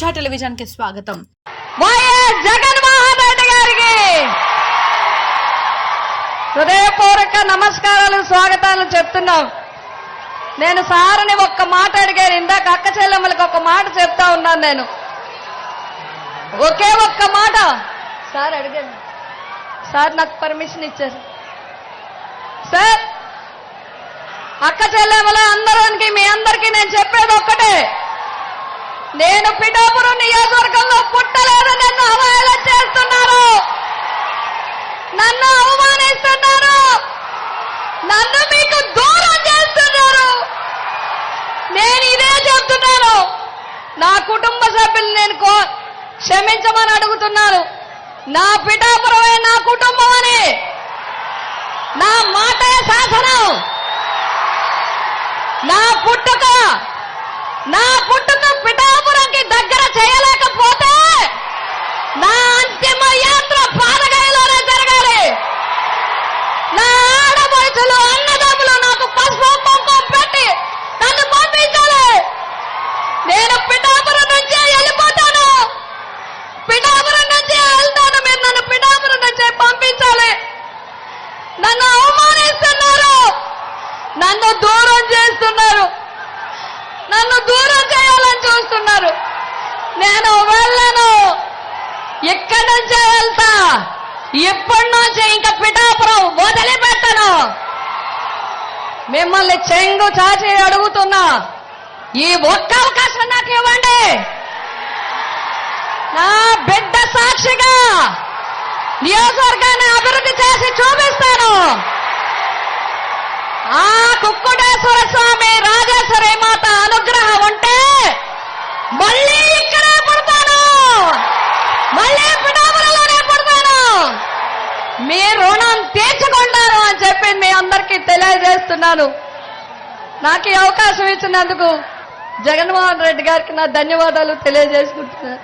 టెలివిజన్కి స్వాగతం. వైఎస్ జగన్మోహన్ రెడ్డి గారికి హృదయపూర్వక నమస్కారాలు స్వాగతాలు చెప్తున్నాం. నేను సార్ని ఒక్క మాట అడిగాను ఇందాక అక్క చెల్లెమ్మలకు ఒక మాట చెప్తా ఉన్నాను నేను. ఒకే ఒక్క మాట. సార్ అడిగాను సార్ నాకు పర్మిషన్ ఇచ్చారు. సార్ అక్క చెల్లెమ్మల అందరికి మీ అందరికీ నేను చెప్పేది ఒక్కటే. నేను పిఠాపురం నియోజకవర్గంలో పుట్టలేదు నన్ను అవహేళన చేస్తున్నారు. నన్ను అవమానిస్తున్నారు. నన్ను మీకు దూరం చేస్తున్నారు. నేను ఇదే చెప్తున్నాను. నా కుటుంబ సభ్యులు నేను కో క్షమించమని అడుగుతున్నాను నా పిఠాపురమే నా కుటుంబం అని. నా మాటే శాసనం. నా పుట్టుక నా పుట్టుక పిఠాపురంకి దగ్గర చేయలేకపోతే నా అంతిమ యాత్ర పాదగయలోనే జరగాలి. నా ఆడపడుచులు అన్నదమ్ములు నాకు పసుపు కుంకుమ పెట్టి నన్ను పంపించాలి. నేను పిఠాపురం నుంచే వెళ్ళిపోతాను. పిఠాపురం నుంచే వెళ్తాను. మీరు నన్ను పిఠాపురం నుంచే పంపించాలి. నన్ను అవమానిస్తున్నారు. నన్ను దూరం చేస్తున్నారు. నన్ను దూరం చేయాలని చూస్తున్నారు. నేను వెళ్ళను. ఇక్కడి నుంచే వెళ్తా. ఎప్పటి నుంచే ఇంకా పిఠాపురం వదిలిపెట్టను. మిమ్మల్ని చెంగు చాచి అడుగుతున్నా. ఈ ఒక్క అవకాశం నాకు ఇవ్వండి. నా బిడ్డ సాక్షిగా నియోజకవర్గాన్ని అభివృద్ధి చేసి చూపిస్తాను. మీ రుణం తీర్చుకుంటారు అని చెప్పి మీ అందరికీ తెలియజేస్తున్నాను. నాకు ఈ అవకాశం ఇచ్చినందుకు జగన్మోహన్ రెడ్డి గారికి నా ధన్యవాదాలు తెలియజేసుకుంటున్నాను.